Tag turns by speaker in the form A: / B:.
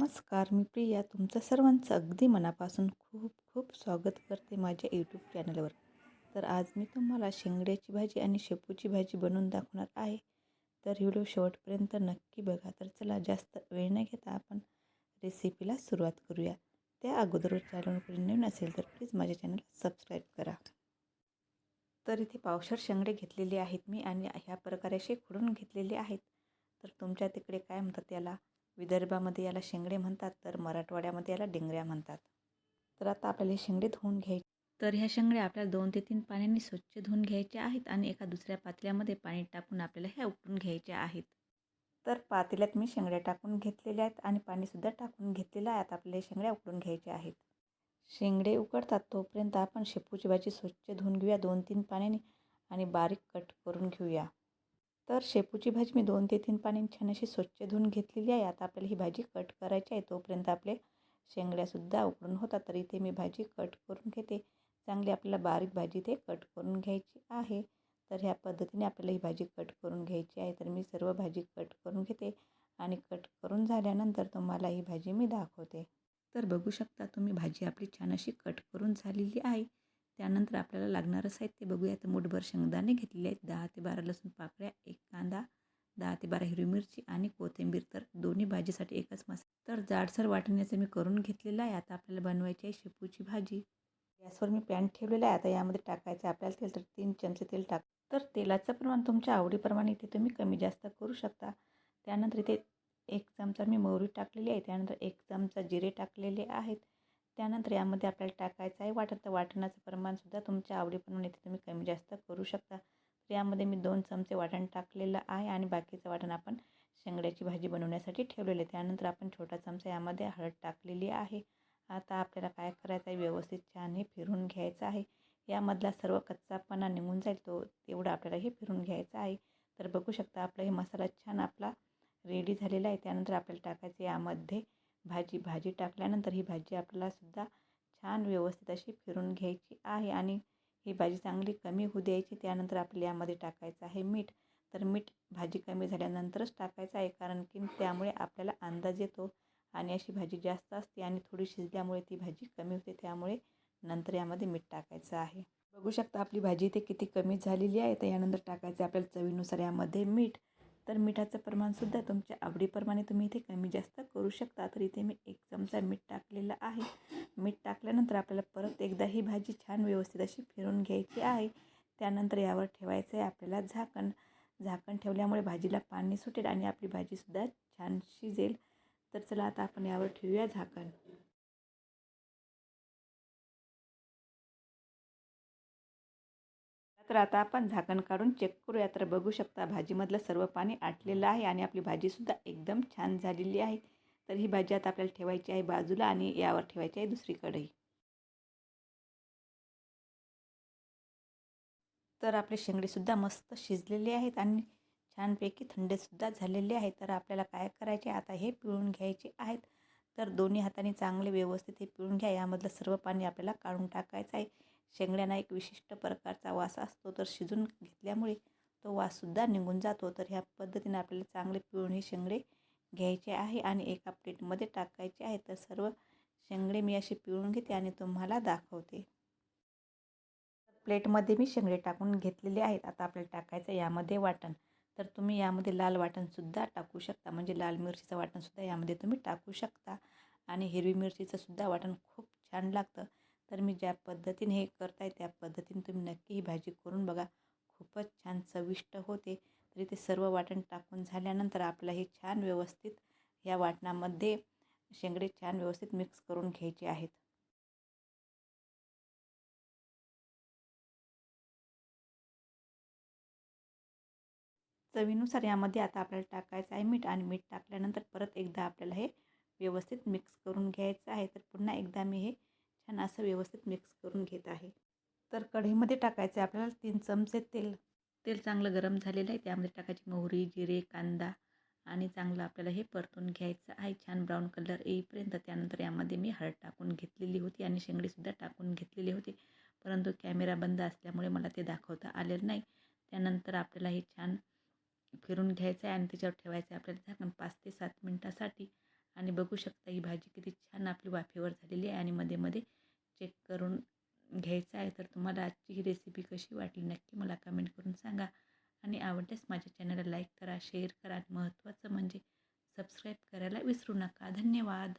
A: नमस्कार मी प्रिया. तुमचं सर्वांचं अगदी मनापासून खूप खूप स्वागत करते माझ्या यूट्यूब चॅनलवर तर आज मी तुम्हाला शेंगड्याची भाजी आणि शेपूची भाजी बनवून दाखवणार आहे. तर व्हिडिओ शेवटपर्यंत नक्की बघा. तर चला जास्त वेळ न घेता आपण रेसिपीला सुरुवात करूया. त्या अगोदर चॅनलवर नवीन असेल तर प्लीज माझ्या चॅनलला सबस्क्राईब करा. तर इथे पावशर शेंगडे घेतलेले आहेत मी आणि ह्या प्रकारे असे खुडून घेतलेले आहेत. तर तुमच्या तिकडे काय म्हणतात त्याला? विदर्भामध्ये याला शेंगडे म्हणतात तर मराठवाड्यामध्ये याला डिंगऱ्या म्हणतात. तर आता आपल्याला हे शेंगडे धुवून घ्यायचे. तर ह्या शेंगड्या आपल्याला दोन ते तीन पाण्याने स्वच्छ धुवून घ्यायच्या आहेत आणि एका दुसऱ्या पातेल्यामध्ये पाणी टाकून आपल्याला ह्या उकळून घ्यायच्या आहेत. तर पातेल्यात मी शेंगड्या टाकून घेतलेल्या आहेत आणि पाणीसुद्धा टाकून घेतलेलं आहे. आता आपल्याला शेंगड्या उकडून घ्यायच्या आहेत. शेंगडे उकडतात तोपर्यंत आपण शेपूची भाजी स्वच्छ धुवून घेऊया दोन तीन पाण्याने आणि बारीक कट करून घेऊया. तर शेपूची भाजी मी दोन ते तीन पाणी छान अशी स्वच्छ धुवून घेतलेली आहे. आता आपल्याला ही भाजी कट करायची आहे. तोपर्यंत आपले शेंगड्यासुद्धा उकडून होतात. तर इथे मी भाजी कट करून घेते. चांगली आपल्याला बारीक भाजी ते कट करून घ्यायची आहे. तर ह्या पद्धतीने आपल्याला ही भाजी कट करून घ्यायची आहे. तर मी सर्व भाजी कट करून घेते आणि कट करून झाल्यानंतर तुम्हाला ही भाजी मी दाखवते. तर बघू शकता तुम्ही भाजी आपली छान अशी कट करून झालेली आहे. त्यानंतर आपल्याला लागणारं साहित्य बघूया. तर मुठभर शेंगदाणे घेतलेले आहेत. दहा ते बारा लसूण पाकळ्या एक कांदा दहा ते बारा हिरवी मिरची आणि कोथिंबीर. तर दोन्ही भाजीसाठी एकच मसाला. तर जाडसर वाटण्याचं मी करून घेतलेलं आहे. आता आपल्याला बनवायची आहे शेपूची भाजी. गॅसवर मी पॅन ठेवलेलं आहे. आता यामध्ये टाकायचं आपल्याला तेल. तर तीन चमचे तेल टाक. तर तेलाचं प्रमाण तुमच्या आवडीप्रमाणे इथे तुम्ही कमी जास्त करू शकता. त्यानंतर इथे एक चमचा मी मोहरी टाकलेली आहे. त्यानंतर एक चमचा जिरे टाकलेले आहेत. त्यानंतर यामध्ये आपल्याला टाकायचं आहे. वाटण तर वाटणाचं प्रमाणसुद्धा तुमच्या आवडीप्रमाणे इथे तुम्ही कमी जास्त करू शकता. तर यामध्ये मी दोन चमचे वाटण टाकलेलं आहे आणि बाकीचं वाटण आपण शेंगड्याची भाजी बनवण्यासाठी ठेवलेलं आहे. त्यानंतर आपण छोटा चमचा यामध्ये हळद टाकलेली आहे. आता आपल्याला काय करायचं आहे? व्यवस्थित छान हे फिरून घ्यायचं आहे. यामधला सर्व कच्चापणा निघून जाईल. तो तेवढं आपल्याला हे फिरून घ्यायचं आहे. तर बघू शकता आपला हे मसाला छान आपला रेडी झालेला आहे. त्यानंतर आपल्याला टाकायचं यामध्ये भाजी भाजी टाकल्यानंतर ही भाजी आपल्याला सुद्धा छान व्यवस्थित अशी फिरून घ्यायची आहे आणि ही भाजी चांगली कमी होऊ द्यायची. त्यानंतर आपल्याला यामध्ये टाकायचं आहे मीठ. तर मीठ भाजी कमी झाल्यानंतरच टाकायचं आहे कारण की त्यामुळे आपल्याला अंदाज येतो आणि अशी भाजी जास्त असते आणि थोडी शिजल्यामुळे ती भाजी कमी होते. त्यामुळे नंतर यामध्ये मीठ टाकायचं आहे. बघू शकता आपली भाजी इथे किती कमी झालेली आहे. तर यानंतर टाकायचं आपल्याला चवीनुसार यामध्ये मीठ. तर मिठाचं प्रमाणसुद्धा तुमच्या आवडीप्रमाणे तुम्ही इथे कमी जास्त करू शकता. तर इथे मी एक चमचा मीठ टाकलेलं आहे. मीठ टाकल्यानंतर आपल्याला परत एकदा ही भाजी छान व्यवस्थित अशी फिरून घ्यायची आहे. त्यानंतर यावर ठेवायचं आहे आपल्याला झाकण. झाकण ठेवल्यामुळे भाजीला पाणी सुटेल आणि आपली भाजीसुद्धा छान शिजेल. तर चला आता आपण यावर ठेवूया झाकण. तर आता आपण झाकण काढून चेक करूया. तर बघू शकता भाजीमधलं सर्व पाणी आटलेलं आहे आणि आपली भाजीसुद्धा एकदम छान झालेली आहे. तर ही भाजी आता आपल्याला ठेवायची आहे बाजूला आणि यावर ठेवायची आहे दुसरी कढई तर आपले शेंगडेसुद्धा मस्त शिजलेले आहेत आणि छानपैकी थंडेसुद्धा झालेले आहेत. तर आपल्याला काय करायचे आता हे पिळून घ्यायचे आहेत. तर दोन्ही हाताने चांगले व्यवस्थित हे पिळून घ्या. यामधलं सर्व पाणी आपल्याला काढून टाकायचं आहे. शेंगड्यांना एक विशिष्ट प्रकारचा वास असतो. तर शिजून घेतल्यामुळे तो वाससुद्धा निघून जातो. तर ह्या पद्धतीने आपल्याला चांगले पिळून हे शेंगडे घ्यायचे आहे आणि एका प्लेटमध्ये टाकायचे आहे. तर सर्व शेंगडे मी असे पिळून घेते आणि तुम्हाला दाखवते. प्लेटमध्ये मी शेंगडे टाकून घेतलेले आहेत. आता आपल्याला टाकायचं यामध्ये वाटण. तर तुम्ही यामध्ये लाल वाटणसुद्धा टाकू शकता. म्हणजे लाल मिरचीचं वाटणसुद्धा यामध्ये तुम्ही टाकू शकता. आणि हिरवी मिरचीचंसुद्धा वाटण खूप छान लागतं. तर मी ज्या पद्धतीने हे करताय त्या पद्धतीने तुम्ही नक्की ही भाजी करून बघा. खूपच छान चविष्ट होते. तरी ते सर्व वाटण टाकून झाल्यानंतर आपलं हे छान व्यवस्थित या वाटणामध्ये शेंगडे छान व्यवस्थित मिक्स करून घ्यायचे आहेत. चवीनुसार यामध्ये आता आपल्याला टाकायचं आहे मीठ आणि मीठ टाकल्यानंतर परत एकदा आपल्याला हे व्यवस्थित मिक्स करून घ्यायचं आहे. तर पुन्हा एकदा मी हे छान असं व्यवस्थित मिक्स करून घेत आहे. तर कढईमध्ये टाकायचं आहे आपल्याला तीन चमचे तेल. तेल चांगलं गरम झालेलं आहे त्यामध्ये टाकायची मोहरी जिरे कांदा आणि चांगलं आपल्याला हे परतून घ्यायचं आहे. छान ब्राऊन कलर येईपर्यंत त्यानंतर यामध्ये मी हळद टाकून घेतलेली होती आणि शेंगडीसुद्धा टाकून घेतलेली होती. परंतु कॅमेरा बंद असल्यामुळे मला ते दाखवता आलेलं नाही. त्यानंतर आपल्याला हे छान फिरून घ्यायचं आहे आणि त्याच्यावर ठेवायचं आहे आपल्याला झाकण पाच ते सात मिनटासाठी. आणि बघू शकता ही भाजी किती छान आपली वाफेवर झालेली आहे आणि मध्ये मध्ये चेक करून घ्यायचं आहे तर तुम्हाला आजची ही रेसिपी कशी वाटली नक्की मला कमेंट करून सांगा. आणि आवडल्यास माझ्या चॅनलला लाईक करा शेअर करा. आणि महत्त्वाचं म्हणजे सबस्क्राईब करायला विसरू नका. धन्यवाद.